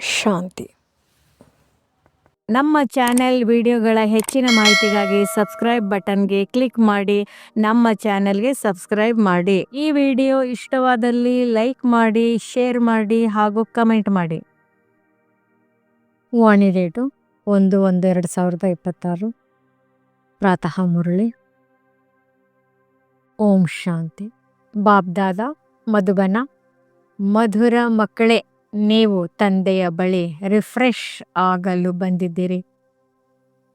ಶಾಂತಿ. ನಮ್ಮ ಚಾನೆಲ್ ವಿಡಿಯೋಗಳ ಹೆಚ್ಚಿನ ಮಾಹಿತಿಗಾಗಿ ಸಬ್ಸ್ಕ್ರೈಬ್ ಬಟನ್ಗೆ ಕ್ಲಿಕ್ ಮಾಡಿ ನಮ್ಮ ಚಾನೆಲ್ಗೆ ಸಬ್ಸ್ಕ್ರೈಬ್ ಮಾಡಿ. ಈ ವಿಡಿಯೋ ಇಷ್ಟವಾದಲ್ಲಿ ಲೈಕ್ ಮಾಡಿ ಶೇರ್ ಮಾಡಿ ಹಾಗೂ ಕಮೆಂಟ್ ಮಾಡಿ. ವಾಣಿ ಡೇಟು ಒಂದು ಒಂದು ಎರಡು ಸಾವಿರದ ಇಪ್ಪತ್ತಾರು. ಪ್ರಾತಃ ಮುರಳಿ. ಓಂ ಶಾಂತಿ. ಬಾಬ್ದಾದ ಮಧುಬನ ಮಧುರ ಮಕ್ಕಳೇ. ನೀವು ತಂದೆಯ ಬಳಿ ರಿಫ್ರೆಶ್ ಆಗಲು ಬಂದಿದ್ದೀರಿ.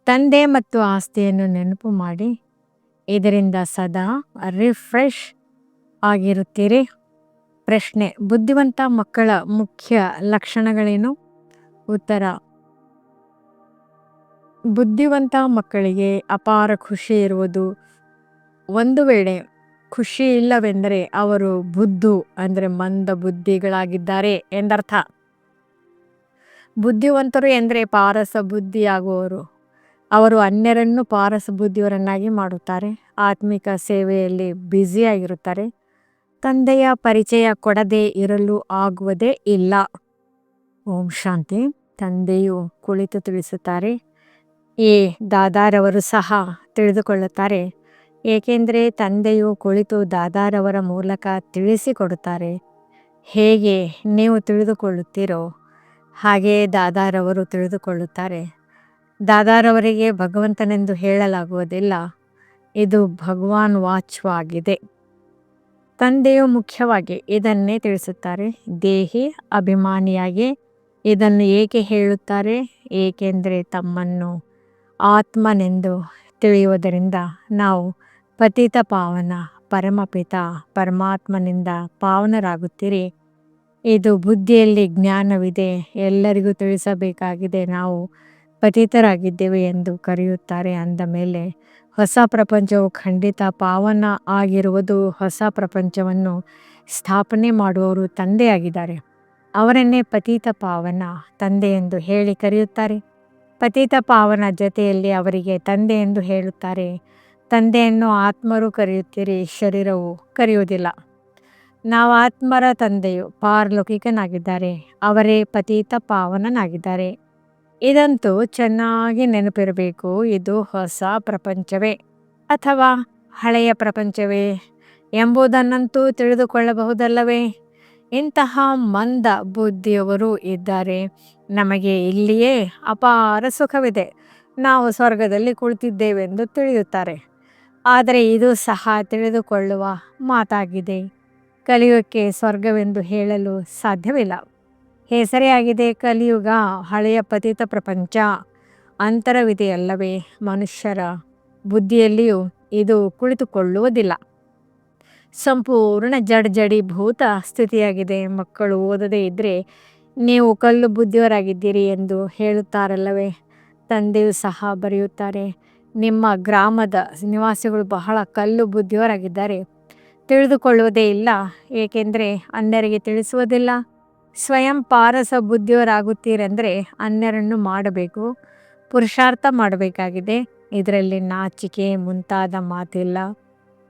ತಂದೆ ಮತ್ತು ಆಸ್ತಿಯನ್ನು ನೆನಪು ಮಾಡಿ, ಇದರಿಂದ ಸದಾ ರಿಫ್ರೆಶ್ ಆಗಿರುತ್ತೀರಿ. ಪ್ರಶ್ನೆ, ಬುದ್ಧಿವಂತ ಮಕ್ಕಳ ಮುಖ್ಯ ಲಕ್ಷಣಗಳೇನು? ಉತ್ತರ, ಬುದ್ಧಿವಂತ ಮಕ್ಕಳಿಗೆ ಅಪಾರ ಖುಷಿ ಇರುವುದು ಒಂದು ವೇಳೆ ಖುಷಿ ಇಲ್ಲವೆಂದರೆ ಅವರು ಬುದ್ಧು, ಅಂದರೆ ಮಂದ ಬುದ್ಧಿಗಳಾಗಿದ್ದಾರೆ ಎಂದರ್ಥ. ಬುದ್ಧಿವಂತರು ಎಂದರೆ ಪಾರಸ ಬುದ್ಧಿಯಾಗುವವರು. ಅವರು ಅನ್ಯರನ್ನು ಪಾರಸ ಬುದ್ಧಿಯವರನ್ನಾಗಿ ಮಾಡುತ್ತಾರೆ. ಆತ್ಮಿಕ ಸೇವೆಯಲ್ಲಿ ಬ್ಯುಸಿಯಾಗಿರುತ್ತಾರೆ. ತಂದೆಯ ಪರಿಚಯ ಕೊಡದೇ ಇರಲು ಆಗುವುದೇ ಇಲ್ಲ. ಓಂ ಶಾಂತಿ. ತಂದೆಯು ಕುಳಿತು ತಿಳಿಸುತ್ತಾರೆ. ಈ ದಾದಾರವರು ಸಹ ತಿಳಿದುಕೊಳ್ಳುತ್ತಾರೆ. ಏಕೆಂದರೆ ತಂದೆಯು ಕುಳಿತು ದಾದಾರವರ ಮೂಲಕ ತಿಳಿಸಿಕೊಡುತ್ತಾರೆ. ಹೇಗೆ ನೀವು ತಿಳಿದುಕೊಳ್ಳುತ್ತೀರೋ ಹಾಗೆಯೇ ದಾದಾರವರು ತಿಳಿದುಕೊಳ್ಳುತ್ತಾರೆ. ದಾದಾರವರಿಗೆ ಭಗವಂತನೆಂದು ಹೇಳಲಾಗುವುದಿಲ್ಲ. ಇದು ಭಗವಾನ್ ವಾಚ್ವಾಗಿದೆ. ತಂದೆಯು ಮುಖ್ಯವಾಗಿ ಇದನ್ನೇ ತಿಳಿಸುತ್ತಾರೆ. ದೇಹಿ ಅಭಿಮಾನಿಯಾಗಿ ಇದನ್ನು ಏಕೆ ಹೇಳುತ್ತಾರೆ? ಏಕೆಂದರೆ ತಮ್ಮನ್ನು ಆತ್ಮನೆಂದು ತಿಳಿಯುವುದರಿಂದ ನಾವು ಪತಿತ ಪಾವನ ಪರಮಪಿತ ಪರಮಾತ್ಮನಿಂದ ಪಾವನರಾಗುತ್ತೀರಿ. ಇದು ಬುದ್ಧಿಯಲ್ಲಿ ಜ್ಞಾನವಿದೆ. ಎಲ್ಲರಿಗೂ ತಿಳಿಸಬೇಕಾಗಿದೆ ನಾವು ಪತಿತರಾಗಿದ್ದೇವೆ ಎಂದು ಕರೆಯುತ್ತಾರೆ ಅಂದ ಮೇಲೆ, ಹೊಸ ಪ್ರಪಂಚವು ಖಂಡಿತ ಪಾವನ ಆಗಿರುವುದು ಹೊಸ ಪ್ರಪಂಚವನ್ನು ಸ್ಥಾಪನೆ ಮಾಡುವವರು ತಂದೆಯಾಗಿದ್ದಾರೆ. ಅವರನ್ನೇ ಪತಿತ ಪಾವನ ತಂದೆ ಎಂದು ಹೇಳಿ ಕರೆಯುತ್ತಾರೆ. ಪತಿತ ಪಾವನ ಜೊತೆಯಲ್ಲಿ ಅವರಿಗೆ ತಂದೆ ಎಂದು ಹೇಳುತ್ತಾರೆ. ತಂದೆಯನ್ನು ಆತ್ಮರು ಕರೆಯುತ್ತೀರಿ, ಶರೀರವು ಕರೆಯುವುದಿಲ್ಲ. ನಾವು ಆತ್ಮರ ತಂದೆಯು ಪಾರಲೌಕಿಕನಾಗಿದ್ದಾರೆ, ಅವರೇ ಪತೀತ ಪಾವನನಾಗಿದ್ದಾರೆ. ಇದಂತೂ ಚೆನ್ನಾಗಿ ನೆನಪಿರಬೇಕು, ಇದು ಹೊಸ ಪ್ರಪಂಚವೇ ಅಥವಾ ಹಳೆಯ ಪ್ರಪಂಚವೇ ಎಂಬುದನ್ನಂತೂ ತಿಳಿದುಕೊಳ್ಳಬಹುದಲ್ಲವೇ? ಇಂತಹ ಮಂದ ಬುದ್ಧಿಯವರು ಇದ್ದಾರೆ. ನಮಗೆ ಇಲ್ಲಿಯೇ ಅಪಾರ ಸುಖವಿದೆ. ನಾವು ಸ್ವರ್ಗದಲ್ಲಿ ಕುಳಿತಿದ್ದೇವೆಂದು ತಿಳಿಯುತ್ತಾರೆ. ಆದರೆ ಇದು ಸಹ ತಿಳಿದುಕೊಳ್ಳುವ ಮಾತಾಗಿದೆ. ಕಲಿಯುಗಕ್ಕೆ ಸ್ವರ್ಗವೆಂದು ಹೇಳಲು ಸಾಧ್ಯವಿಲ್ಲ. ಹೆಸರೇ ಆಗಿದೆ ಕಲಿಯುಗ, ಹಳೆಯ ಪತಿತ ಪ್ರಪಂಚ, ಅಂತರವಿದೆಯಲ್ಲವೇ ಮನುಷ್ಯರ ಬುದ್ಧಿಯಲ್ಲಿಯೂ ಇದು ಕುಳಿತುಕೊಳ್ಳುವುದಿಲ್ಲ. ಸಂಪೂರ್ಣ ಜಡ್ಜಡೀಭೂತ ಸ್ಥಿತಿಯಾಗಿದೆ. ಮಕ್ಕಳು ಓದದೇ ಇದ್ದರೆ ನೀವು ಕಲ್ಲು ಬುದ್ಧಿಯವರಾಗಿದ್ದೀರಿ ಎಂದು ಹೇಳುತ್ತಾರಲ್ಲವೇ? ತಂದೆಯೂ ಸಹ ಬರೆಯುತ್ತಾರೆ ನಿಮ್ಮ ಗ್ರಾಮದ ನಿವಾಸಿಗಳು ಬಹಳ ಕಲ್ಲು ಬುದ್ಧಿಯವರಾಗಿದ್ದಾರೆ. ತಿಳಿದುಕೊಳ್ಳುವುದೇ ಇಲ್ಲ. ಏಕೆಂದರೆ ಅನ್ಯರಿಗೆ ತಿಳಿಸುವುದಿಲ್ಲ. ಸ್ವಯಂ ಪಾರಸ ಬುದ್ಧಿಯವರಾಗುತ್ತೀರೆಂದರೆ ಅನ್ಯರನ್ನು ಮಾಡಬೇಕು. ಪುರುಷಾರ್ಥ ಮಾಡಬೇಕಾಗಿದೆ. ಇದರಲ್ಲಿ ನಾಚಿಕೆ ಮುಂತಾದ ಮಾತಿಲ್ಲ.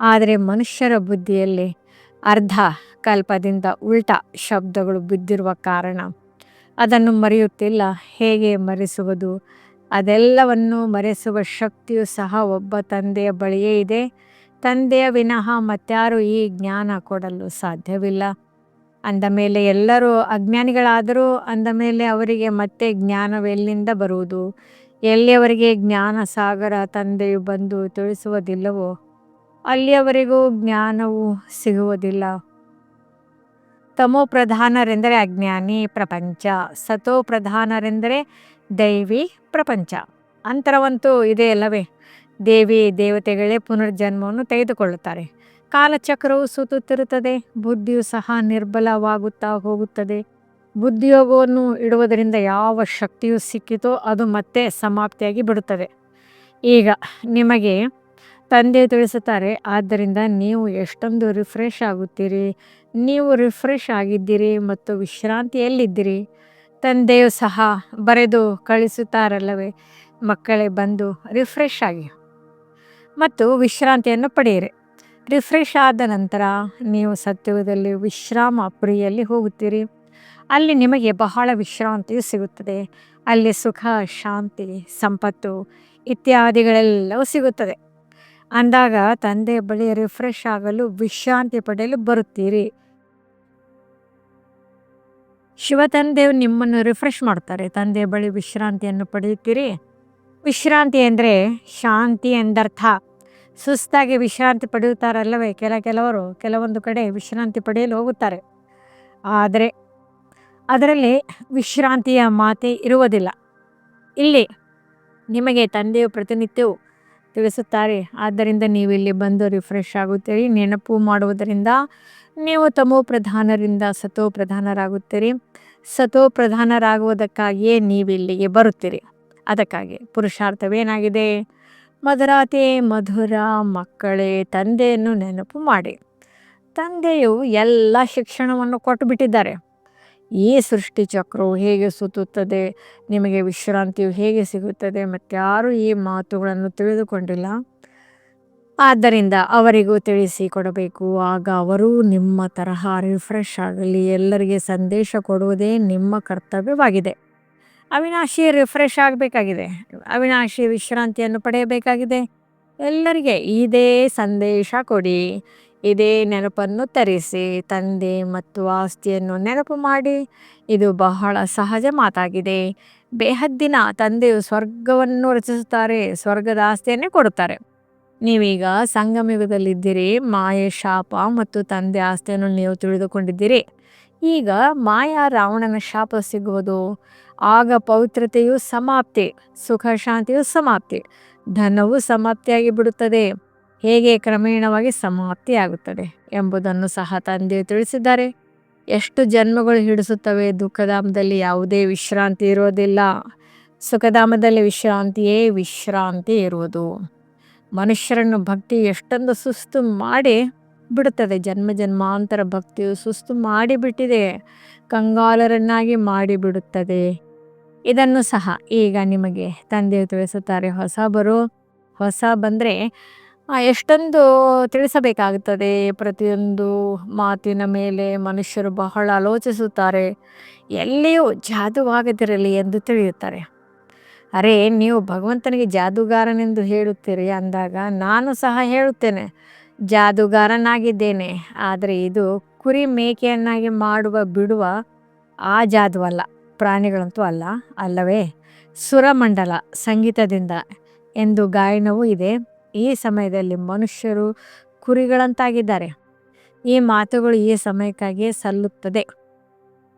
ಆದರೆ ಮನುಷ್ಯರ ಬುದ್ಧಿಯಲ್ಲಿ ಅರ್ಧ ಕಲ್ಪದಿಂದ ಉಲ್ಟ ಶಬ್ದಗಳು ಬಿದ್ದಿರುವ ಕಾರಣ ಅದನ್ನು ಮರೆಯುತ್ತಿಲ್ಲ. ಹೇಗೆ ಮರೆಸುವುದು? ಅದೆಲ್ಲವನ್ನು ಮರೆಸುವ ಶಕ್ತಿಯು ಸಹ ಒಬ್ಬ ತಂದೆಯ ಬಳಿಯೇ ಇದೆ. ತಂದೆಯ ವಿನಃ ಮತ್ತಾರು ಈ ಜ್ಞಾನ ಕೊಡಲು ಸಾಧ್ಯವಿಲ್ಲ. ಅಂದ ಮೇಲೆ ಎಲ್ಲರೂ ಅಜ್ಞಾನಿಗಳಾದರೂ ಅಂದ ಮೇಲೆ ಅವರಿಗೆ ಮತ್ತೆ ಜ್ಞಾನವೆಲ್ಲಿಂದ ಬರುವುದು? ಎಲ್ಲಿಯವರಿಗೆ ಜ್ಞಾನ ಸಾಗರ ತಂದೆಯು ಬಂದು ತಿಳಿಸುವುದಿಲ್ಲವೋ? ಅಲ್ಲಿಯವರೆಗೂ ಜ್ಞಾನವು ಸಿಗುವುದಿಲ್ಲ. ತಮೋ ಪ್ರಧಾನರೆಂದರೆ ಅಜ್ಞಾನಿ ಪ್ರಪಂಚ, ಸತೋ ಪ್ರಧಾನರೆಂದರೆ ದೈವಿ ಪ್ರಪಂಚ. ಅಂತರವಂತೂ ಇದೆ ಅಲ್ಲವೇ? ದೇವಿ, ದೇವತೆಗಳೇ ಪುನರ್ಜನ್ಮವನ್ನು ತೆಗೆದುಕೊಳ್ಳುತ್ತಾರೆ. ಕಾಲಚಕ್ರವು ಸುತ್ತುತ್ತಿರುತ್ತದೆ, ಬುದ್ಧಿಯು ಸಹ ನಿರ್ಬಲವಾಗುತ್ತಾ ಹೋಗುತ್ತದೆ. ಬುದ್ಧಿಯೋಗವನ್ನು ಇಡುವುದರಿಂದ ಯಾವ ಶಕ್ತಿಯು ಸಿಕ್ಕಿತೋ ಅದು ಮತ್ತೆ ಸಮಾಪ್ತಿಯಾಗಿ ಬಿಡುತ್ತದೆ. ಈಗ ನಿಮಗೆ ತಂದೆ ತಿಳಿಸುತ್ತಾರೆ, ಆದ್ದರಿಂದ ನೀವು ಎಷ್ಟೊಂದು ರಿಫ್ರೆಶ್ ಆಗುತ್ತೀರಿ? ನೀವು ರಿಫ್ರೆಶ್ ಆಗಿದ್ದೀರಿ ಮತ್ತು ವಿಶ್ರಾಂತಿಯಲ್ಲಿದ್ದೀರಿ. ತಂದೆಯು ಸಹ ಬರೆದು ಕಳಿಸುತ್ತಾರಲ್ಲವೇ? ಮಕ್ಕಳೇ ಬಂದು ರಿಫ್ರೆಶ್ ಆಗಿ. ಮತ್ತು ವಿಶ್ರಾಂತಿಯನ್ನು ಪಡೆಯಿರಿ. ರಿಫ್ರೆಶ್ ಆದ ನಂತರ ನೀವು ಸತ್ಯದಲ್ಲಿ ವಿಶ್ರಾಮ ಪ್ರಿಯಲ್ಲಿ ಹೋಗುತ್ತೀರಿ. ಅಲ್ಲಿ ನಿಮಗೆ ಬಹಳ ವಿಶ್ರಾಂತಿಯು ಸಿಗುತ್ತದೆ. ಅಲ್ಲಿ ಸುಖ, ಶಾಂತಿ, ಸಂಪತ್ತು ಇತ್ಯಾದಿಗಳೆಲ್ಲವೂ ಸಿಗುತ್ತದೆ. ಅಂದಾಗ ತಂದೆ ಬಳಿ ರಿಫ್ರೆಶ್ ಆಗಲು ವಿಶ್ರಾಂತಿ ಪಡೆಯಲು ಬರುತ್ತೀರಿ. ಶಿವ ತಂದೆಯು ನಿಮ್ಮನ್ನು ರಿಫ್ರೆಶ್ ಮಾಡ್ತಾರೆ. ತಂದೆಯ ಬಳಿ ವಿಶ್ರಾಂತಿಯನ್ನು ಪಡೆಯುತ್ತೀರಿ. ವಿಶ್ರಾಂತಿ ಅಂದರೆ ಶಾಂತಿ ಎಂದರ್ಥ. ಸುಸ್ತಾಗಿ ವಿಶ್ರಾಂತಿ ಪಡೆಯುತ್ತಾರಲ್ಲವೇ? ಕೆಲ ಕೆಲವರು, ಕೆಲವೊಂದು ಕಡೆ ವಿಶ್ರಾಂತಿ ಪಡೆಯಲು ಹೋಗುತ್ತಾರೆ. ಆದರೆ, ಅದರಲ್ಲಿ ವಿಶ್ರಾಂತಿಯ ಮಾತೆ ಇರುವುದಿಲ್ಲ. ಇಲ್ಲಿ ನಿಮಗೆ ತಂದೆಯು ಪ್ರತಿನಿತ್ಯವು ತಿಳಿಸುತ್ತಾರೆ. ಆದ್ದರಿಂದ ನೀವು ಇಲ್ಲಿ ಬಂದು ರಿಫ್ರೆಶ್ ಆಗುತ್ತೀರಿ. ನೆನಪು ಮಾಡುವುದರಿಂದ ನೀವು ತಮೋ ಪ್ರಧಾನರಿಂದ ಸತೋ ಪ್ರಧಾನರಾಗುತ್ತೀರಿ ಸತೋ ಪ್ರಧಾನರಾಗುವುದಕ್ಕಾಗಿಯೇ ನೀವು ಇಲ್ಲಿಗೆ ಬರುತ್ತೀರಿ. ಅದಕ್ಕಾಗಿ ಪುರುಷಾರ್ಥವೇನಾಗಿದೆ? ಮಧುರಾತೆ ಮಧುರ ಮಕ್ಕಳೇ, ತಂದೆಯನ್ನು ನೆನಪು ಮಾಡಿ. ತಂದೆಯು ಎಲ್ಲ ಶಿಕ್ಷಣವನ್ನು ಕೊಟ್ಟು ಬಿಟ್ಟಿದ್ದಾರೆ ಈ ಸೃಷ್ಟಿ ಚಕ್ರವು ಹೇಗೆ ಸುತ್ತುತ್ತದೆ, ನಿಮಗೆ ವಿಶ್ರಾಂತಿಯು ಹೇಗೆ ಸಿಗುತ್ತದೆ, ಮತ್ತಾರು ಈ ಮಾತುಗಳನ್ನು ತಿಳಿದುಕೊಂಡಿಲ್ಲ? ಆದ್ದರಿಂದ ಅವರಿಗೂ ತಿಳಿಸಿ ಕೊಡಬೇಕು. ಆಗ ಅವರು ನಿಮ್ಮ ತರಹ ರಿಫ್ರೆಶ್ ಆಗಲಿ, ಎಲ್ಲರಿಗೆ ಸಂದೇಶ ಕೊಡುವುದೇ ನಿಮ್ಮ ಕರ್ತವ್ಯವಾಗಿದೆ. ಅವಿನಾಶಿ ರಿಫ್ರೆಶ್ ಆಗಬೇಕಾಗಿದೆ. ಅವಿನಾಶಿ ವಿಶ್ರಾಂತಿಯನ್ನು ಪಡೆಯಬೇಕಾಗಿದೆ. ಎಲ್ಲರಿಗೆ ಇದೇ ಸಂದೇಶ ಕೊಡಿ. ಇದೇ ನೆನಪನ್ನು ತರಿಸಿ, ತಂದೆ ಮತ್ತು ಆಸ್ತಿಯನ್ನು ನೆನಪು ಮಾಡಿ. ಇದು ಬಹಳ ಸಹಜ ಮಾತಾಗಿದೆ. ಬೇಹದ್ದಿನ ತಂದೆಯು ಸ್ವರ್ಗವನ್ನು ರಚಿಸುತ್ತಾರೆ, ಸ್ವರ್ಗದ ಆಸ್ತಿಯನ್ನೇ ಕೊಡುತ್ತಾರೆ. ನೀವೀಗ ಸಂಗಮಯುಗದಲ್ಲಿದ್ದೀರಿ, ಮಾಯೆ, ಶಾಪ ಮತ್ತು ತಂದೆ ಆಸ್ತಿಯನ್ನು ನೀವು ತಿಳಿದುಕೊಂಡಿದ್ದೀರಿ. ಈಗ ಮಾಯಾ ರಾವಣನ ಶಾಪ ಸಿಗುವುದು. ಆಗ ಪವಿತ್ರತೆಯು ಸಮಾಪ್ತಿ, ಸುಖ ಶಾಂತಿಯು ಸಮಾಪ್ತಿ, ಧನವು ಸಮಾಪ್ತಿಯಾಗಿ ಬಿಡುತ್ತದೆ. ಹೇಗೆ ಕ್ರಮೇಣವಾಗಿ ಸಮಾಪ್ತಿಯಾಗುತ್ತದೆ ಎಂಬುದನ್ನು ಸಹ ತಂದೆಯು ತಿಳಿಸಿದ್ದಾರೆ. ಎಷ್ಟು ಜನ್ಮಗಳು ಹಿಡಿಸುತ್ತವೆ, ದುಃಖಧಾಮದಲ್ಲಿ ಯಾವುದೇ ವಿಶ್ರಾಂತಿ ಇರೋದಿಲ್ಲ ಸುಖಧಾಮದಲ್ಲಿ ವಿಶ್ರಾಂತಿಯೇ ವಿಶ್ರಾಂತಿ ಇರುವುದು. ಮನುಷ್ಯರನ್ನು ಭಕ್ತಿ ಎಷ್ಟೊಂದು ಸುಸ್ತು ಮಾಡಿ ಬಿಡುತ್ತದೆ. ಜನ್ಮ ಜನ್ಮಾಂತರ ಭಕ್ತಿಯು ಸುಸ್ತು ಮಾಡಿಬಿಟ್ಟಿದೆ ಕಂಗಾಲರನ್ನಾಗಿ ಮಾಡಿಬಿಡುತ್ತದೆ ಇದನ್ನು ಸಹ ಈಗ ನಿಮಗೆ ತಂದೆಯು ತಿಳಿಸುತ್ತಾರೆ. ಹೊಸ ಬರು, ಹೊಸ ಬಂದರೆ ಎಷ್ಟೊಂದು ತಿಳಿಸಬೇಕಾಗುತ್ತದೆ. ಪ್ರತಿಯೊಂದು ಮಾತಿನ ಮೇಲೆ ಮನುಷ್ಯರು ಬಹಳ ಆಲೋಚಿಸುತ್ತಾರೆ. ಎಲ್ಲಿಯೂ ಜಾದುವಾಗದಿರಲಿ ಎಂದು ತಿಳಿಯುತ್ತಾರೆ. ಅರೆ, ನೀವು ಭಗವಂತನಿಗೆ ಜಾದೂಗಾರನೆಂದು ಹೇಳುತ್ತೀರಿ ಅಂದಾಗ ನಾನು ಸಹ ಹೇಳುತ್ತೇನೆ. ಜಾದೂಗಾರನಾಗಿದ್ದೇನೆ. ಆದರೆ ಇದು ಕುರಿ ಮೇಕೆಯನ್ನಾಗಿ ಮಾಡುವ ಬಿಡುವ ಆ ಜಾದು ಅಲ್ಲ ಪ್ರಾಣಿಗಳಂತೂ ಅಲ್ಲ, ಅಲ್ಲವೇ? ಸುರಮಂಡಲ ಸಂಗೀತದಿಂದ ಎಂದು ಗಾಯನವೂ ಇದೆ. ಈ ಸಮಯದಲ್ಲಿ ಮನುಷ್ಯರು ಕುರಿಗಳಂತಾಗಿದ್ದಾರೆ. ಈ ಮಾತುಗಳು ಈ ಸಮಯಕ್ಕಾಗಿಯೇ ಸಲ್ಲುತ್ತದೆ.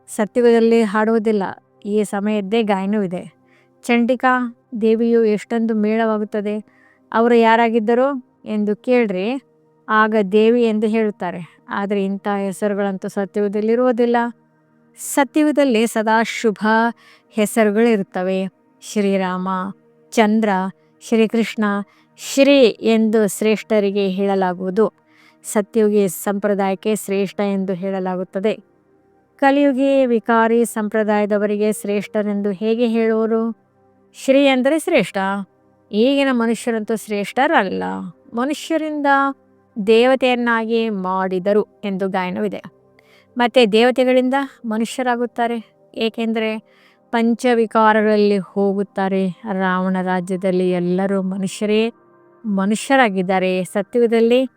ಸತ್ಯದಲ್ಲಿ ಹಾಡುವುದಿಲ್ಲ. ಈ ಸಮಯದ್ದೇ ಗಾಯನವಿದೆ. ಚಂಡಿಕಾ, ದೇವಿಯು ಎಷ್ಟೊಂದು ಮೇಳವಾಗುತ್ತದೆ, ಅವರು ಯಾರಾಗಿದ್ದರು ಎಂದು ಕೇಳ್ರಿ. ಆಗ ದೇವಿ ಎಂದು ಹೇಳುತ್ತಾರೆ. ಆದರೆ ಇಂಥ ಹೆಸರುಗಳಂತೂ ಸತ್ಯುಗದಲ್ಲಿರುವುದಿಲ್ಲ ಸತ್ಯುಗದಲ್ಲಿ ಸದಾ ಶುಭ ಹೆಸರುಗಳಿರುತ್ತವೆ. ಶ್ರೀರಾಮ, ಚಂದ್ರ, ಶ್ರೀಕೃಷ್ಣ, ಶ್ರೀ ಎಂದು ಶ್ರೇಷ್ಠರಿಗೆ ಹೇಳಲಾಗುವುದು. ಸತ್ಯುಗಿ ಸಂಪ್ರದಾಯಕ್ಕೆ ಶ್ರೇಷ್ಠ ಎಂದು ಹೇಳಲಾಗುತ್ತದೆ. ಕಲಿಯುಗಿ ವಿಕಾರಿ ಸಂಪ್ರದಾಯದವರಿಗೆ ಶ್ರೇಷ್ಠರೆಂದು ಹೇಗೆ ಹೇಳುವರು? ಶ್ರೀ ಅಂದರೆ ಶ್ರೇಷ್ಠ. ಈಗಿನ ಮನುಷ್ಯರಂತೂ ಶ್ರೇಷ್ಠರಲ್ಲ. ಮನುಷ್ಯರಿಂದ ದೇವತೆಯನ್ನಾಗಿ ಮಾಡಿದರು ಎಂದು ಗಾಯನವಿದೆ. ಮತ್ತು ದೇವತೆಗಳಿಂದ ಮನುಷ್ಯರಾಗುತ್ತಾರೆ? ಏಕೆಂದರೆ ಪಂಚವಿಕಾರಗಳಲ್ಲಿ ಹೋಗುತ್ತಾರೆ. ರಾವಣ ರಾಜ್ಯದಲ್ಲಿ ಎಲ್ಲರೂ ಮನುಷ್ಯರೇ, ಮನುಷ್ಯರಾಗಿದ್ದಾರೆ. ಸತ್ಯುಗದಲ್ಲಿ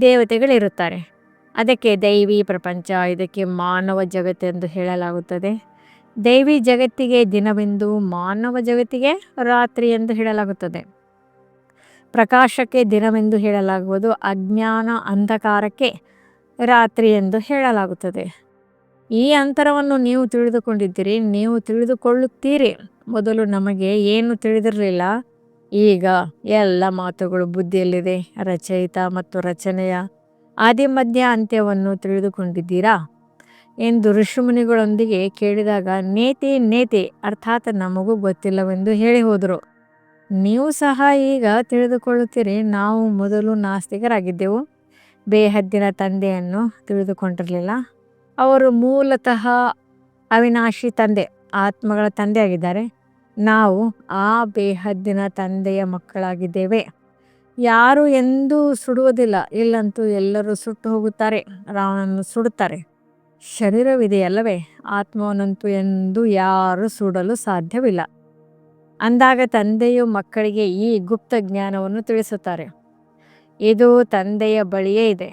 ದೇವತೆಗಳಿರುತ್ತಾರೆ. ಅದಕ್ಕೆ ದೈವಿ ಪ್ರಪಂಚ, ಇದಕ್ಕೆ ಮಾನವ ಜಗತ್ತೆಂದು ಹೇಳಲಾಗುತ್ತದೆ. ದೈವಿ ಜಗತ್ತಿಗೆ ದಿನವೆಂದು ಮಾನವ ಜಗತ್ತಿಗೆ ರಾತ್ರಿ ಎಂದು ಹೇಳಲಾಗುತ್ತದೆ. ಪ್ರಕಾಶಕ್ಕೆ ದಿನವೆಂದು ಹೇಳಲಾಗುವುದು, ಅಜ್ಞಾನ ಅಂಧಕಾರಕ್ಕೆ ರಾತ್ರಿ ಎಂದು ಹೇಳಲಾಗುತ್ತದೆ. ಈ ಅಂತರವನ್ನು ನೀವು ತಿಳಿದುಕೊಂಡಿದ್ದೀರಿ, ನೀವು ತಿಳಿದುಕೊಳ್ಳುತ್ತೀರಿ. ಮೊದಲು ನಮಗೆ ಏನು ತಿಳಿದಿರಲಿಲ್ಲ? ಈಗ ಎಲ್ಲ ಮಾತುಗಳು ಬುದ್ಧಿಯಲ್ಲಿದೆ, ರಚಯಿತ ಮತ್ತು ರಚನೆಯ ಆದಿ ಮಧ್ಯ ಅಂತ್ಯವನ್ನು ತಿಳಿದುಕೊಂಡಿದ್ದೀರಾ? ಎಂದು ಋಷಿಮುನಿಗಳೊಂದಿಗೆ ಕೇಳಿದಾಗ, ನೇತಿ ನೇತಿ, ಅರ್ಥಾತ್ ನಮಗೂ ಗೊತ್ತಿಲ್ಲವೆಂದು ಹೇಳಿ ಹೋದರು. ನೀವು ಸಹ ಈಗ ತಿಳಿದುಕೊಳ್ಳುತ್ತೀರಿ, ನಾವು ಮೊದಲು ನಾಸ್ತಿಕರಾಗಿದ್ದೆವು. ಬೇಹದ್ದಿನ ತಂದೆಯನ್ನು ತಿಳಿದುಕೊಂಡಿರಲಿಲ್ಲ. ಅವರು ಮೂಲತಃ ಅವಿನಾಶಿ ತಂದೆ, ಆತ್ಮಗಳ ತಂದೆಯಾಗಿದ್ದಾರೆ. ನಾವು ಆ ಬೇಹದ್ದಿನ ತಂದೆಯ ಮಕ್ಕಳಾಗಿದ್ದೇವೆ. ಯಾರು ಎಂದೂ ಸುಡುವುದಿಲ್ಲ, ಇಲ್ಲಂತೂ ಎಲ್ಲರೂ ಸುಟ್ಟು ಹೋಗುತ್ತಾರೆ ರಾವಣನ್ನು ಸುಡುತ್ತಾರೆ. ಶರೀರವಿದೆಯಲ್ಲವೇ ಆತ್ಮವನ್ನಂತೂ ಎಂದು ಯಾರು ಸುಡಲು ಸಾಧ್ಯವಿಲ್ಲ. ಅಂದಾಗ ತಂದೆಯು ಮಕ್ಕಳಿಗೆ ಈ ಗುಪ್ತ ಜ್ಞಾನವನ್ನು ತಿಳಿಸುತ್ತಾರೆ. ಇದು ತಂದೆಯ ಬಳಿಯೇ ಇದೆ.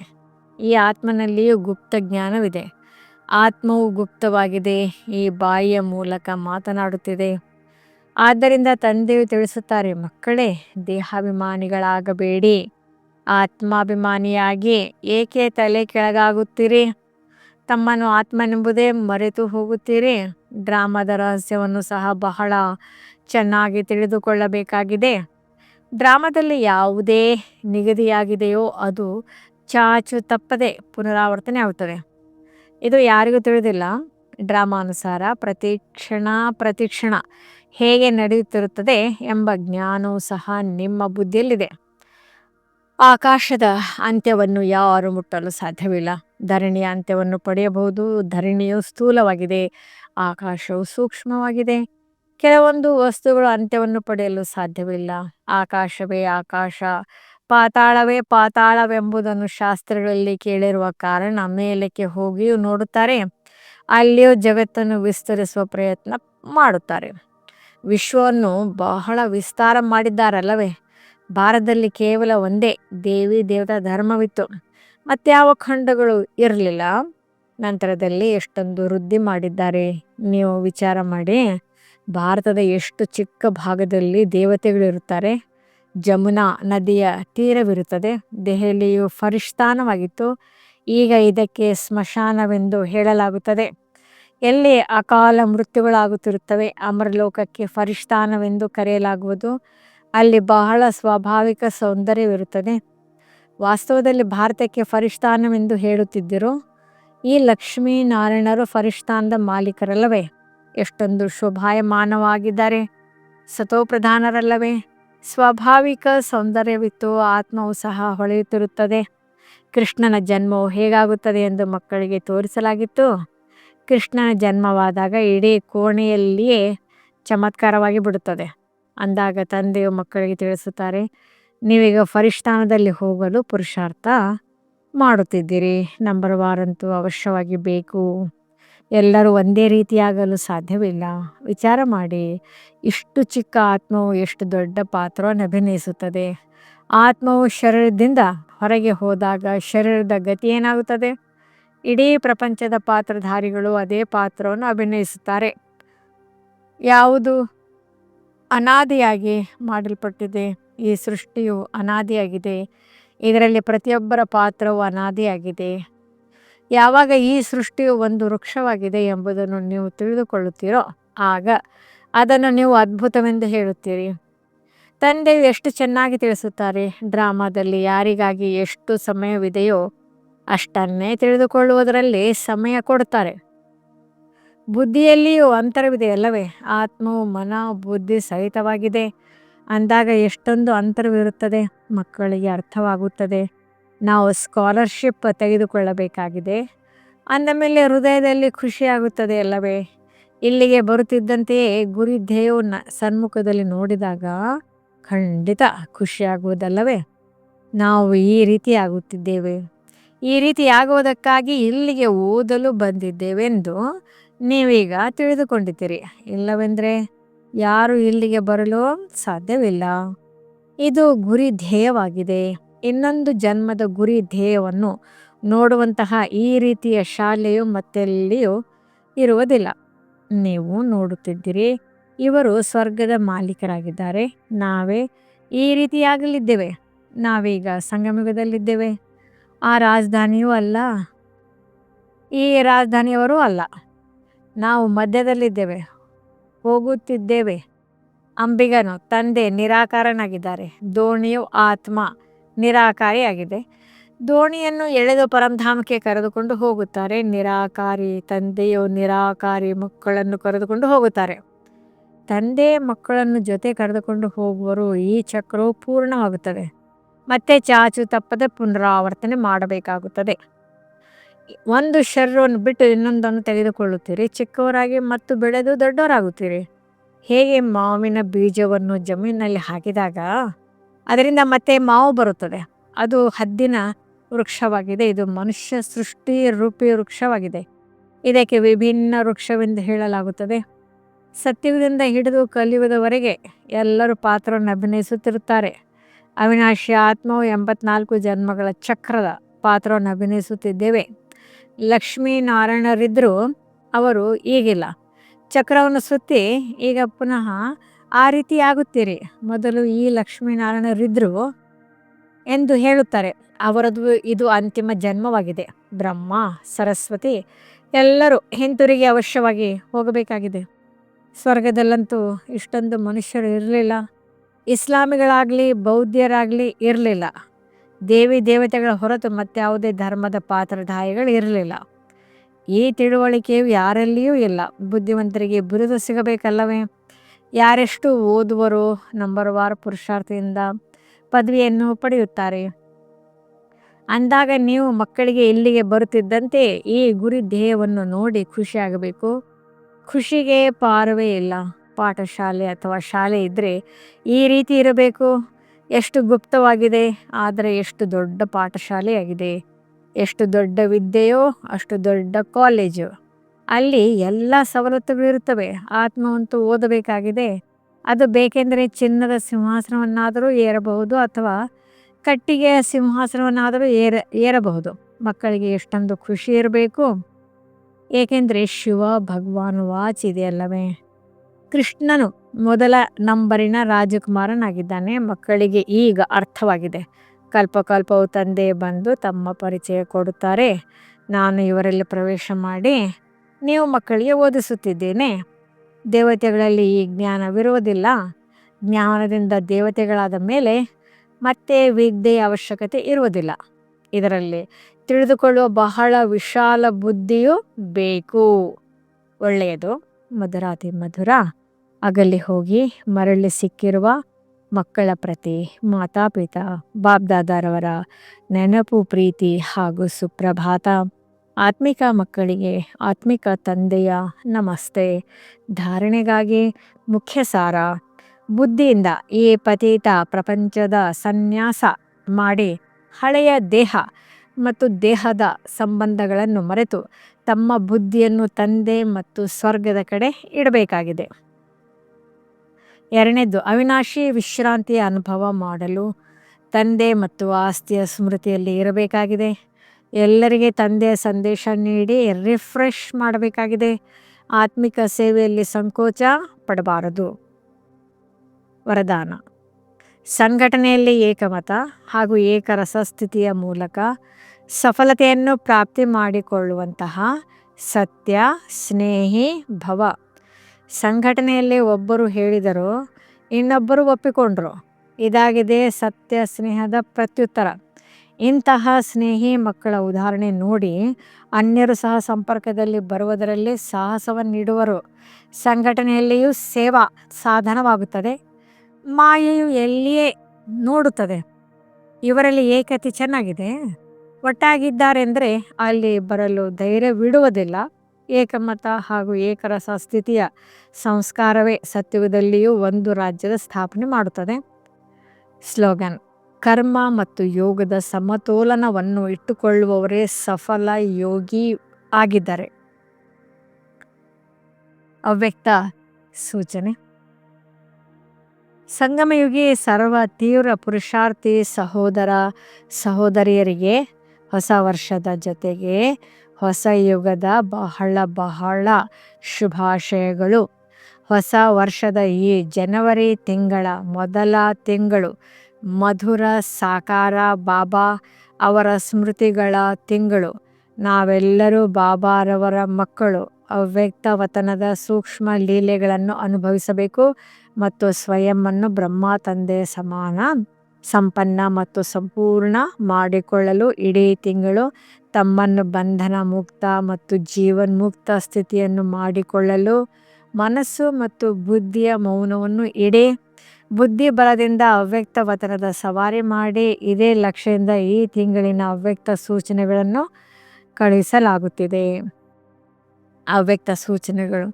ಈ ಆತ್ಮನಲ್ಲಿಯೂ ಗುಪ್ತ ಜ್ಞಾನವಿದೆ. ಆತ್ಮವು ಗುಪ್ತವಾಗಿದೆ. ಈ ಬಾಯಿಯ ಮೂಲಕ ಮಾತನಾಡುತ್ತಿದೆ. ಆದ್ದರಿಂದ ತಂದೆಯು ತಿಳಿಸುತ್ತಾರೆ, ಮಕ್ಕಳೇ, ದೇಹಾಭಿಮಾನಿಗಳಾಗಬೇಡಿ. ಆತ್ಮಾಭಿಮಾನಿಯಾಗಿ ಏಕೆ ತಲೆ ಕೆಳಗಾಗುತ್ತೀರಿ? ತಮ್ಮನ್ನು ಆತ್ಮನೆಂಬುದೇ ಮರೆತು ಹೋಗುತ್ತೀರಿ. ಡ್ರಾಮಾದ ರಹಸ್ಯವನ್ನು ಸಹ ಬಹಳ ಚೆನ್ನಾಗಿ ತಿಳಿದುಕೊಳ್ಳಬೇಕಾಗಿದೆ. ಡ್ರಾಮಾದಲ್ಲಿ ಯಾವುದೇ ನಿಗದಿಯಾಗಿದೆಯೋ ಅದು ಚಾಚು ತಪ್ಪದೆ ಪುನರಾವರ್ತನೆ ಆಗುತ್ತದೆ ಇದು ಯಾರಿಗೂ ತಿಳಿದಿಲ್ಲ. ಡ್ರಾಮಾನುಸಾರ ಪ್ರತಿ ಕ್ಷಣ ಪ್ರತಿ ಕ್ಷಣ ಹೇಗೆ ನಡೆಯುತ್ತಿರುತ್ತದೆ ಎಂಬ ಜ್ಞಾನವೂ ಸಹ ನಿಮ್ಮ ಬುದ್ಧಿಯಲ್ಲಿದೆ. ಆಕಾಶದ ಅಂತ್ಯವನ್ನು ಯಾರು ಮುಟ್ಟಲು ಸಾಧ್ಯವಿಲ್ಲ. ಧರಣಿಯ ಅಂತ್ಯವನ್ನು ಪಡೆಯಬಹುದು. ಧರಣಿಯು ಸ್ಥೂಲವಾಗಿದೆ. ಆಕಾಶವು ಸೂಕ್ಷ್ಮವಾಗಿದೆ. ಕೆಲವೊಂದು ವಸ್ತುಗಳು ಅಂತ್ಯವನ್ನು ಪಡೆಯಲು ಸಾಧ್ಯವಿಲ್ಲ. ಆಕಾಶವೇ ಆಕಾಶ, ಪಾತಾಳವೇ ಪಾತಾಳವೆಂಬುದನ್ನು ಶಾಸ್ತ್ರಗಳಲ್ಲಿ ಕೇಳಿರುವ ಕಾರಣ ಮೇಲಕ್ಕೆ ಹೋಗಿಯೂ ನೋಡುತ್ತಾರೆ. ಅಲ್ಲಿಯೂ ಜಗತ್ತನ್ನು ವಿಸ್ತರಿಸುವ ಪ್ರಯತ್ನ ಮಾಡುತ್ತಾರೆ. ವಿಶ್ವವನ್ನು ಬಹಳ ವಿಸ್ತಾರ ಮಾಡಿದ್ದಾರಲ್ಲವೇ? ಭಾರತದಲ್ಲಿ ಕೇವಲ ಒಂದೇ ದೇವಿ ದೇವತಾ ಧರ್ಮವಿತ್ತು. ಮತ್ಯಾವ ಖಂಡಗಳು ಇರಲಿಲ್ಲ. ನಂತರದಲ್ಲಿ ಎಷ್ಟೊಂದು ವೃದ್ಧಿ ಮಾಡಿದ್ದಾರೆ. ನೀವು ವಿಚಾರ ಮಾಡಿ. ಭಾರತದ ಎಷ್ಟು ಚಿಕ್ಕ ಭಾಗದಲ್ಲಿ ದೇವತೆಗಳಿರುತ್ತಾರೆ ಜಮುನಾ ನದಿಯ ತೀರವಿರುತ್ತದೆ. ದೆಹಲಿಯು ಫರಿಷ್ಠಾನವಾಗಿತ್ತು. ಈಗ ಇದಕ್ಕೆ ಸ್ಮಶಾನವೆಂದು ಹೇಳಲಾಗುತ್ತದೆ. ಎಲ್ಲಿ ಅಕಾಲ ಮೃತ್ಯುಗಳಾಗುತ್ತಿರುತ್ತವೆ. ಅಮರಲೋಕಕ್ಕೆ ಫರಿಷ್ಠಾನವೆಂದು ಕರೆಯಲಾಗುವುದು. ಅಲ್ಲಿ ಬಹಳ ಸ್ವಾಭಾವಿಕ ಸೌಂದರ್ಯವಿರುತ್ತದೆ. ವಾಸ್ತವದಲ್ಲಿ ಭಾರತಕ್ಕೆ ಫರಿಷ್ಠಾನವೆಂದು ಹೇಳುತ್ತಿದ್ದರು ಈ ಲಕ್ಷ್ಮೀನಾರಾಯಣರು ಫರಿಷ್ಠಾನದ ಮಾಲೀಕರಲ್ಲವೇ? ಎಷ್ಟೊಂದು ಶೋಭಾಯಮಾನವಾಗಿದ್ದಾರೆ. ಸತೋಪ್ರಧಾನರಲ್ಲವೇ? ಸ್ವಾಭಾವಿಕ ಸೌಂದರ್ಯವಿತ್ತು, ಆತ್ಮವು ಸಹ ಹೊಳೆಯುತ್ತಿರುತ್ತದೆ. ಕೃಷ್ಣನ ಜನ್ಮವು ಹೇಗಾಗುತ್ತದೆ ಎಂದು ಮಕ್ಕಳಿಗೆ ತೋರಿಸಲಾಗಿತ್ತು. ಕೃಷ್ಣನ ಜನ್ಮವಾದಾಗ ಇಡೀ ಕೋಣೆಯಲ್ಲಿಯೇ ಚಮತ್ಕಾರವಾಗಿ ಬಿಡುತ್ತದೆ. ಅಂದಾಗ ತಂದೆಯು ಮಕ್ಕಳಿಗೆ ತಿಳಿಸುತ್ತಾರೆ, ನೀವೀಗ ಫರಿಷ್ಠಾನದಲ್ಲಿ ಹೋಗಲು ಪುರುಷಾರ್ಥ ಮಾಡುತ್ತಿದ್ದೀರಿ. ನಂಬರ್ ವಾರಂತೂ ಅವಶ್ಯವಾಗಿ ಬೇಕು. ಎಲ್ಲರೂ ಒಂದೇ ರೀತಿಯಾಗಲು ಸಾಧ್ಯವಿಲ್ಲ. ವಿಚಾರ ಮಾಡಿ. ಇಷ್ಟು ಚಿಕ್ಕ ಆತ್ಮವು ಎಷ್ಟು ದೊಡ್ಡ ಪಾತ್ರವನ್ನು ಅಭಿನಯಿಸುತ್ತದೆ. ಆತ್ಮವು ಶರೀರದಿಂದ ಹೊರಗೆ ಹೋದಾಗ ಶರೀರದ ಗತಿ ಏನಾಗುತ್ತದೆ? ಇಡೀ ಪ್ರಪಂಚದ ಪಾತ್ರಧಾರಿಗಳು ಅದೇ ಪಾತ್ರವನ್ನು ಅಭಿನಯಿಸುತ್ತಾರೆ. ಯಾವುದು? ಅನಾದಿಯಾಗಿ ಮಾಡಲ್ಪಟ್ಟಿದೆ. ಈ ಸೃಷ್ಟಿಯು ಅನಾದಿಯಾಗಿದೆ. ಇದರಲ್ಲಿ ಪ್ರತಿಯೊಬ್ಬರ ಪಾತ್ರವು ಅನಾದಿಯಾಗಿದೆ. ಯಾವಾಗ ಈ ಸೃಷ್ಟಿಯು ಒಂದು ವೃಕ್ಷವಾಗಿದೆ ಎಂಬುದನ್ನು ನೀವು ತಿಳಿದುಕೊಳ್ಳುತ್ತೀರೋ ಆಗ ಅದನ್ನು ನೀವು ಅದ್ಭುತವೆಂದು ಹೇಳುತ್ತೀರಿ. ತಂದೆ ಎಷ್ಟು ಚೆನ್ನಾಗಿ ತಿಳಿಸುತ್ತಾರೆ? ಡ್ರಾಮಾದಲ್ಲಿ ಯಾರಿಗಾಗಿ ಎಷ್ಟು ಸಮಯವಿದೆಯೋ ಅಷ್ಟನ್ನೇ ತಿಳಿದುಕೊಳ್ಳುವುದರಲ್ಲಿ ಸಮಯ ಕೊಡುತ್ತಾರೆ. ಬುದ್ಧಿಯಲ್ಲಿಯೂ ಅಂತರವಿದೆ ಅಲ್ಲವೇ? ಆತ್ಮವು ಮನ, ಬುದ್ಧಿ ಸಹಿತವಾಗಿದೆ. ಅಂದಾಗ ಎಷ್ಟೊಂದು ಅಂತರವಿರುತ್ತದೆ, ಮಕ್ಕಳಿಗೆ ಅರ್ಥವಾಗುತ್ತದೆ. ನಾವು ಸ್ಕಾಲರ್ಶಿಪ್ ತೆಗೆದುಕೊಳ್ಳಬೇಕಾಗಿದೆ. ಅಂದ ಮೇಲೆ ಹೃದಯದಲ್ಲಿ ಖುಷಿಯಾಗುತ್ತದೆ ಅಲ್ಲವೇ? ಇಲ್ಲಿಗೆ ಬರುತ್ತಿದ್ದಂತೆಯೇ ಗುರಿ ಧ್ಯೇಯವು ನ, ಸನ್ಮುಖದಲ್ಲಿ ನೋಡಿದಾಗ ಖಂಡಿತ ಖುಷಿಯಾಗುವುದಲ್ಲವೇ? ನಾವು ಈ ರೀತಿ ಆಗುತ್ತಿದ್ದೇವೆ. ಈ ರೀತಿ ಆಗುವುದಕ್ಕಾಗಿ ಇಲ್ಲಿಗೆ ಓದಲು ಬಂದಿದ್ದೇವೆಂದು ನೀವೀಗ ತಿಳಿದುಕೊಂಡಿದ್ದೀರಿ. ಇಲ್ಲವೆಂದರೆ ಯಾರು ಇಲ್ಲಿಗೆ ಬರಲು ಸಾಧ್ಯವಿಲ್ಲ. ಇದು ಗುರಿ ಧ್ಯೇಯವಾಗಿದೆ. ಇನ್ನೊಂದು ಜನ್ಮದ ಗುರಿ ಧ್ಯೇಯವನ್ನು ನೋಡುವಂತಹ ಈ ರೀತಿಯ ಶಾಲೆಯು ಮತ್ತೆಲ್ಲಿಯೂ ಇರುವುದಿಲ್ಲ. ನೀವು ನೋಡುತ್ತಿದ್ದೀರಿ, ಇವರು ಸ್ವರ್ಗದ ಮಾಲೀಕರಾಗಿದ್ದಾರೆ. ನಾವೇ ಈ ರೀತಿಯಾಗಲಿದ್ದೇವೆ. ನಾವೀಗ ಸಂಗಮಯುಗದಲ್ಲಿದ್ದೇವೆ. ಆ ರಾಜಧಾನಿಯೂ ಅಲ್ಲ. ಈ ರಾಜಧಾನಿಯವರು ಅಲ್ಲ. ನಾವು ಮಧ್ಯದಲ್ಲಿದ್ದೇವೆ, ಹೋಗುತ್ತಿದ್ದೇವೆ. ಅಂಬಿಗನು ತಂದೆ ನಿರಾಕಾರನಾಗಿದ್ದಾರೆ. ದೋಣಿಯು ಆತ್ಮ ನಿರಾಕಾರಿಯಾಗಿದೆ. ದೋಣಿಯನ್ನು ಎಳೆದು ಪರಂಧಾಮಕ್ಕೆ ಕರೆದುಕೊಂಡು ಹೋಗುತ್ತಾರೆ. ನಿರಾಕಾರಿ ತಂದೆಯು ನಿರಾಕಾರಿ ಮಕ್ಕಳನ್ನು ಕರೆದುಕೊಂಡು ಹೋಗುತ್ತಾರೆ. ತಂದೆ ಮಕ್ಕಳನ್ನು ಜೊತೆ ಕರೆದುಕೊಂಡು ಹೋಗುವರು. ಈ ಚಕ್ರವು ಪೂರ್ಣವಾಗುತ್ತದೆ. ಮತ್ತೆ ಚಾಚು ತಪ್ಪದೆ ಪುನರಾವರ್ತನೆ ಮಾಡಬೇಕಾಗುತ್ತದೆ. ಒಂದು ಶರೀರವನ್ನು ಬಿಟ್ಟು ಇನ್ನೊಂದನ್ನು ತೆಗೆದುಕೊಳ್ಳುತ್ತೀರಿ. ಚಿಕ್ಕವರಾಗಿ ಮತ್ತು ಬೆಳೆದು ದೊಡ್ಡವರಾಗುತ್ತೀರಿ. ಹೇಗೆ ಮಾವಿನ ಬೀಜವನ್ನು ಜಮೀನಿನಲ್ಲಿ ಹಾಕಿದಾಗ ಅದರಿಂದ ಮತ್ತೆ ಮಾವು ಬರುತ್ತದೆ. ಅದು ಹದ್ದಿನ ವೃಕ್ಷವಾಗಿದೆ. ಇದು ಮನುಷ್ಯ ಸೃಷ್ಟಿ ರೂಪಿ ವೃಕ್ಷವಾಗಿದೆ. ಇದಕ್ಕೆ ವಿಭಿನ್ನ ವೃಕ್ಷವೆಂದು ಹೇಳಲಾಗುತ್ತದೆ. ಸತ್ಯದಿಂದ ಹಿಡಿದು ಕಲಿಯುವುದವರೆಗೆ ಎಲ್ಲರೂ ಪಾತ್ರವನ್ನು ಅಭಿನಯಿಸುತ್ತಿರುತ್ತಾರೆ. ಅವಿನಾಶಿ ಆತ್ಮವು ಎಂಬತ್ನಾಲ್ಕು ಜನ್ಮಗಳ ಚಕ್ರದ ಪಾತ್ರವನ್ನು ಅಭಿನಯಿಸುತ್ತಿದ್ದೇವೆ. ಲಕ್ಷ್ಮೀನಾರಾಯಣರಿದ್ದರೂ ಅವರು ಈಗಿಲ್ಲ. ಚಕ್ರವನ್ನು ಸುತ್ತಿ ಈಗ ಪುನಃ ಆ ರೀತಿ ಆಗುತ್ತೀರಿ. ಮೊದಲು ಈ ಲಕ್ಷ್ಮೀನಾರಾಯಣರಿದ್ದರು ಎಂದು ಹೇಳುತ್ತಾರೆ. ಅವರದು ಇದು ಅಂತಿಮ ಜನ್ಮವಾಗಿದೆ. ಬ್ರಹ್ಮ, ಸರಸ್ವತಿ ಎಲ್ಲರೂ ಹಿಂತಿರುಗಿ ಅವಶ್ಯವಾಗಿ ಹೋಗಬೇಕಾಗಿದೆ. ಸ್ವರ್ಗದಲ್ಲಂತೂ ಇಷ್ಟೊಂದು ಮನುಷ್ಯರು ಇರಲಿಲ್ಲ. ಇಸ್ಲಾಮಿಗಳಾಗಲಿ, ಬೌದ್ಧರಾಗಲಿ ಇರಲಿಲ್ಲ. ದೇವಿ ದೇವತೆಗಳ ಹೊರತು ಮತ್ತಾವುದೇ ಧರ್ಮದ ಪಾತ್ರಧಾಯಿಗಳು ಇರಲಿಲ್ಲ. ಈ ತಿಳುವಳಿಕೆಯು ಯಾರಲ್ಲಿಯೂ ಇಲ್ಲ. ಬುದ್ಧಿವಂತರಿಗೆ ಬಿರುದು ಸಿಗಬೇಕಲ್ಲವೇ? ಯಾರೆಷ್ಟು ಓದುವರು ನಂಬರ್ ವಾರ್ ಪುರುಷಾರ್ಥದಿಂದ ಪದವಿಯನ್ನು ಪಡೆಯುತ್ತಾರೆ. ಅಂದಾಗ ನೀವು ಮಕ್ಕಳಿಗೆ ಇಲ್ಲಿಗೆ ಬರುತ್ತಿದ್ದಂತೆ ಈ ಗುರಿ ಧ್ಯೇಯವನ್ನು ನೋಡಿ ಖುಷಿಯಾಗಬೇಕು. ಖುಷಿಗೆ ಪಾರವೇ ಇಲ್ಲ. ಪಾಠಶಾಲೆ ಅಥವಾ ಶಾಲೆ ಇದ್ದರೆ ಈ ರೀತಿ ಇರಬೇಕು. ಎಷ್ಟು ಗುಪ್ತವಾಗಿದೆ, ಆದರೆ ಎಷ್ಟು ದೊಡ್ಡ ಪಾಠಶಾಲೆಯಾಗಿದೆ. ಎಷ್ಟು ದೊಡ್ಡ ವಿದ್ಯೆಯೋ, ಅಷ್ಟು ದೊಡ್ಡ ಕಾಲೇಜು. ಅಲ್ಲಿ ಎಲ್ಲ ಸವಲತ್ತುಗಳಿರುತ್ತವೆ ಆತ್ಮವಂತೂ ಓದಬೇಕಾಗಿದೆ. ಅದು ಬೇಕೆಂದರೆ ಚಿನ್ನದ ಸಿಂಹಾಸನವನ್ನಾದರೂ ಏರಬಹುದು ಅಥವಾ ಕಟ್ಟಿಗೆಯ ಸಿಂಹಾಸನವನ್ನಾದರೂ ಏರ, ಏರಬಹುದು. ಮಕ್ಕಳಿಗೆ ಎಷ್ಟೊಂದು ಖುಷಿ ಇರಬೇಕು. ಏಕೆಂದರೆ ಶಿವ ಭಗವಾನ್ ವಾಚ್ ಇದೆಯಲ್ಲವೇ. ಕೃಷ್ಣನು ಮೊದಲ ನಂಬರಿನ ರಾಜಕುಮಾರನಾಗಿದ್ದಾನೆ. ಮಕ್ಕಳಿಗೆ ಈಗ ಅರ್ಥವಾಗಿದೆ. ಕಲ್ಪಕಲ್ಪವು ತಂದೆ ಬಂದು ತಮ್ಮ ಪರಿಚಯ ಕೊಡುತ್ತಾರೆ. ನಾನು ಇವರಲ್ಲಿ ಪ್ರವೇಶ ಮಾಡಿ ನೀವು ಮಕ್ಕಳಿಗೆ ಓದಿಸುತ್ತಿದ್ದೇನೆ. ದೇವತೆಗಳಲ್ಲಿ ಈ ಜ್ಞಾನವಿರುವುದಿಲ್ಲ. ಜ್ಞಾನದಿಂದ ದೇವತೆಗಳಾದ ಮೇಲೆ ಮತ್ತೆ ವಿದ್ಯೆಯ ಅವಶ್ಯಕತೆ ಇರುವುದಿಲ್ಲ. ಇದರಲ್ಲಿ ತಿಳಿದುಕೊಳ್ಳುವ ಬಹಳ ವಿಶಾಲ ಬುದ್ಧಿಯು ಬೇಕು. ಒಳ್ಳೆಯದು. ಮಧುರಾತಿ ಮಧುರ. ಅಗಲಿ ಹೋಗಿ ಮರಳಿ ಸಿಕ್ಕಿರುವ ಮಕ್ಕಳ ಪ್ರತಿ ಮಾತಾಪಿತ ಬಾಬ್ದಾದಾರವರ ನೆನಪು, ಪ್ರೀತಿ ಹಾಗೂ ಸುಪ್ರಭಾತ ಆತ್ಮಿಕ ಮಕ್ಕಳಿಗೆ ಆತ್ಮಿಕ ತಂದೆಯ ನಮಸ್ತೆ. ಧಾರಣೆಗಾಗಿ ಮುಖ್ಯ ಸಾರ ಬುದ್ಧಿಯಿಂದ ಈ ಪತೀತ ಪ್ರಪಂಚದ ಸನ್ಯಾಸ ಮಾಡಿ ಹಳೆಯ ದೇಹ ಮತ್ತು ದೇಹದ ಸಂಬಂಧಗಳನ್ನು ಮರೆತು ತಮ್ಮ ಬುದ್ಧಿಯನ್ನು ತಂದೆ ಮತ್ತು ಸ್ವರ್ಗದ ಕಡೆ ಇಡಬೇಕಾಗಿದೆ. ಎರಡನೇದು, ಅವಿನಾಶಿ ವಿಶ್ರಾಂತಿಯ ಅನುಭವ ಮಾಡಲು ತಂದೆ ಮತ್ತು ಆಸ್ತಿಯ ಸ್ಮೃತಿಯಲ್ಲಿ ಇರಬೇಕಾಗಿದೆ. ಎಲ್ಲರಿಗೆ ತಂದೆಯ ಸಂದೇಶ ನೀಡಿ ರಿಫ್ರೆಶ್ ಮಾಡಬೇಕಾಗಿದೆ. ಆತ್ಮಿಕ ಸೇವೆಯಲ್ಲಿ ಸಂಕೋಚ ಪಡಬಾರದು. ವರದಾನ. ಸಂಘಟನೆಯಲ್ಲಿ ಏಕಮತ ಹಾಗೂ ಏಕರಸ ಸ್ಥಿತಿಯ ಮೂಲಕ ಸಫಲತೆಯನ್ನು ಪ್ರಾಪ್ತಿ ಮಾಡಿಕೊಳ್ಳುವಂತಹ ಸತ್ಯ, ಸ್ನೇಹಿ, ಭವ. ಸಂಘಟನೆಯಲ್ಲಿ ಒಬ್ಬರು ಹೇಳಿದರು, ಇನ್ನೊಬ್ಬರು ಒಪ್ಪಿಕೊಂಡರು. ಇದಾಗಿದೆ ಸತ್ಯ ಸ್ನೇಹದ ಪ್ರತ್ಯುತ್ತರ. ಇಂತಹ ಸ್ನೇಹಿ ಮಕ್ಕಳ ಉದಾಹರಣೆ ನೋಡಿ ಅನ್ಯರು ಸಹ ಸಂಪರ್ಕದಲ್ಲಿ ಬರುವುದರಲ್ಲಿ ಸಾಹಸವನ್ನು ನೀಡುವರು. ಸಂಘಟನೆಯಲ್ಲಿಯೂ ಸೇವಾ ಸಾಧನವಾಗುತ್ತದೆ. ಮಾಯೆಯು ಎಲ್ಲಿಯೇ ನೋಡುತ್ತದೆ. ಇವರಲ್ಲಿ ಏಕತೆ ಚೆನ್ನಾಗಿದೆ. ಒಟ್ಟಾಗಿದ್ದಾರೆಂದರೆ ಅಲ್ಲಿ ಬರಲು ಧೈರ್ಯವಿಡುವುದಿಲ್ಲ ಏಕಮತ ಹಾಗೂ ಏಕರಸ ಸ್ಥಿತಿಯ ಸಂಸ್ಕಾರವೇ ಸತ್ಯುಗದಲ್ಲಿಯೂ ಒಂದು ರಾಜ್ಯದ ಸ್ಥಾಪನೆ ಮಾಡುತ್ತದೆ. ಸ್ಲೋಗನ್, ಕರ್ಮ ಮತ್ತು ಯೋಗದ ಸಮತೋಲನವನ್ನು ಇಟ್ಟುಕೊಳ್ಳುವವರೇ ಸಫಲ ಯೋಗಿ ಆಗಿದ್ದಾರೆ. ಅವ್ಯಕ್ತ ಸೂಚನೆ, ಸಂಗಮಯುಗಿ ಸರ್ವ ತೀವ್ರ ಪುರುಷಾರ್ಥಿ ಸಹೋದರ ಸಹೋದರಿಯರಿಗೆ ಹೊಸ ವರ್ಷದ ಜೊತೆಗೆ ಹೊಸ ಯುಗದ ಬಹಳ ಬಹಳ ಶುಭಾಶಯಗಳು. ಹೊಸ ವರ್ಷದ ಈ ಜನವರಿ ತಿಂಗಳ ಮೊದಲ ತಿಂಗಳು, ಮಧುರ ಸಾಕಾರ ಬಾಬಾ ಅವರ ಸ್ಮೃತಿಗಳ ತಿಂಗಳು. ನಾವೆಲ್ಲರೂ ಬಾಬಾರವರ ಮಕ್ಕಳು. ಅವ್ಯಕ್ತ ವತನದ ಸೂಕ್ಷ್ಮ ಲೀಲೆಗಳನ್ನು ಅನುಭವಿಸಬೇಕು ಮತ್ತು ಸ್ವಯಂವನ್ನು ಬ್ರಹ್ಮ ತಂದೆ ಸಮಾನ ಸಂಪನ್ನ ಮತ್ತು ಸಂಪೂರ್ಣ ಮಾಡಿಕೊಳ್ಳಲು ಇಡೀ ತಿಂಗಳು ತಮ್ಮನ್ನು ಬಂಧನ ಮುಕ್ತ ಮತ್ತು ಜೀವನ್ಮುಕ್ತ ಸ್ಥಿತಿಯನ್ನು ಮಾಡಿಕೊಳ್ಳಲು ಮನಸ್ಸು ಮತ್ತು ಬುದ್ಧಿಯ ಮೌನವನ್ನು ಇಡೀ ಬುದ್ಧಿ ಬಲದಿಂದ ಅವ್ಯಕ್ತ ವತನದ ಸವಾರಿ ಮಾಡಿ ಇದೇ ಲಕ್ಷ್ಯದಿಂದ ಈ ತಿಂಗಳಿನ ಅವ್ಯಕ್ತ ಸೂಚನೆಗಳನ್ನು ಕಳುಹಿಸಲಾಗುತ್ತಿದೆ. ಅವ್ಯಕ್ತ ಸೂಚನೆಗಳು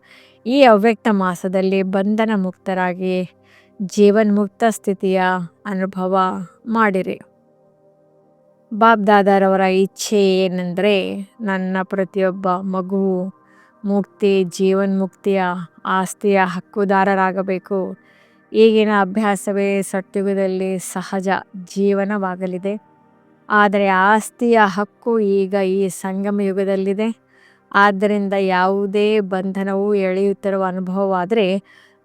ಈ ಅವ್ಯಕ್ತ ಮಾಸದಲ್ಲಿ ಬಂಧನ ಮುಕ್ತರಾಗಿ ಜೀವನ್ಮುಕ್ತ ಸ್ಥಿತಿಯ ಅನುಭವ ಮಾಡಿರಿ. ಬಾಬ್ದಾದಾರವರ ಇಚ್ಛೆ ಏನೆಂದರೆ ನನ್ನ ಪ್ರತಿಯೊಬ್ಬ ಮಗುವು ಮುಕ್ತಿ, ಜೀವನ್ಮುಕ್ತಿಯ ಆಸ್ತಿಯ ಹಕ್ಕುದಾರರಾಗಬೇಕು. ಈಗಿನ ಅಭ್ಯಾಸವೇ ಸತ್ಯುಗದಲ್ಲಿ ಸಹಜ ಜೀವನವಾಗಲಿದೆ. ಆದರೆ ಆಸ್ತಿಯ ಹಕ್ಕು ಈಗ ಈ ಸಂಗಮ ಯುಗದಲ್ಲಿದೆ. ಆದ್ದರಿಂದ ಯಾವುದೇ ಬಂಧನವು ಎಳೆಯುತ್ತಿರುವ ಅನುಭವವಾದರೆ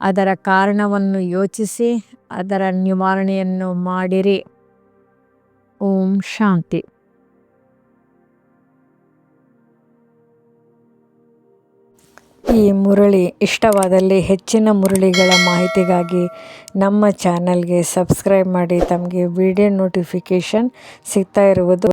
ಅದರ ಕಾರಣವನ್ನು ಯೋಚಿಸಿ, ಅದರ ನಿವಾರಣೆಯನ್ನು ಮಾಡಿರಿ. ಓಂ ಶಾಂತಿ. ಈ ಮುರಳಿ ಇಷ್ಟವಾದಲ್ಲಿ ಹೆಚ್ಚಿನ ಮುರಳಿಗಳ ಮಾಹಿತಿಗಾಗಿ ನಮ್ಮ ಚಾನಲ್ಗೆ ಸಬ್ಸ್ಕ್ರೈಬ್ ಮಾಡಿ, ತಮಗೆ ವಿಡಿಯೋ ನೋಟಿಫಿಕೇಷನ್ ಸಿಗ್ತಾ ಇರುವುದು.